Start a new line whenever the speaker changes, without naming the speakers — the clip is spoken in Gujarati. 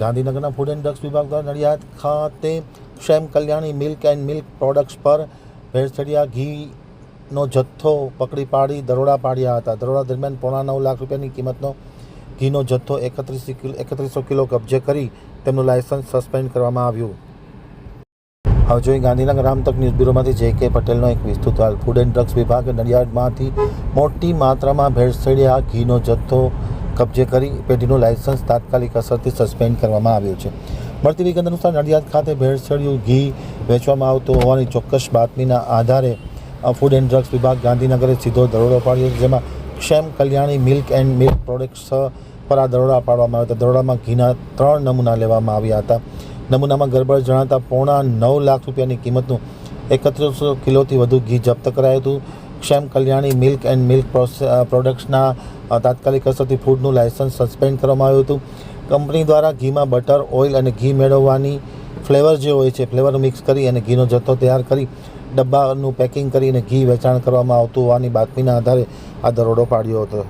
ગાંધીનગરના ફૂડ એન્ડ ડ્રગ્સ વિભાગ દ્વારા નડિયાદ ખાતે Kshem Kalyani milk and milk products પર ભેળસેડિયા ઘીનો જથ્થો પકડી પાડી દરોડા પાડ્યા હતા. દરોડા દરમિયાન પોણા નવ લાખ રૂપિયાની કિંમતનો ઘીનો જથ્થો એકત્રીસ એકત્રીસો કિલો કબજે કરી તેમનું લાયસન્સ સસ્પેન્ડ કરવામાં આવ્યું. હવે જોઈએ ગાંધીનગર રામતક ન્યૂઝ બ્યુરોમાંથી જે કે પટેલનો એક વિસ્તૃત હાલ. ફૂડ એન્ડ ડ્રગ્સ વિભાગે નડિયાદમાંથી મોટી માત્રામાં ભેળસેડિયા ઘીનો જથ્થો કબજે કરી પેઢીનું લાયસન્સ તાત્કાલિક અસરથી સસ્પેન્ડ કરવામાં આવ્યું છે. મળતી વિગત અનુસાર નડિયાદ ખાતે ભેળસેળિયું ઘી વેચવામાં આવતું હોવાની ચોક્કસ બાતમીના આધારે ફૂડ એન્ડ ડ્રગ્સ વિભાગ ગાંધીનગરે સીધો દરોડો પાડ્યો જેમાં Kshem, Kalyani, milk and milk products પર આ દરોડા પાડવામાં આવ્યા હતા. દરોડામાં ઘીના ત્રણ નમૂના લેવામાં આવ્યા હતા. નમૂનામાં ગરબડ જણાતા પોણા નવ લાખ રૂપિયાની કિંમતનું એકત્રીસો કિલોથી વધુ ઘી જપ્ત કરાયું હતું. Kshem Kalyani milk and milk પ્રોડક્ટ્સના તાત્કાલિક અસરથી ફૂડનું લાયસન્સ સસ્પેન્ડ કરવામાં આવ્યું હતું. કંપની દ્વારા ઘીમાં બટર, ઓઇલ અને ઘી મેળવવાની ફ્લેવર જે હોય છે, ફ્લેવર મિક્સ કરી અને ઘીનો જથ્થો તૈયાર કરી, ડબ્બાનું પેકિંગ કરીને ઘી વેચાણ કરવામાં આવતું હોવાની બાતમીના આધારે આ દરોડો પાડ્યો હતો.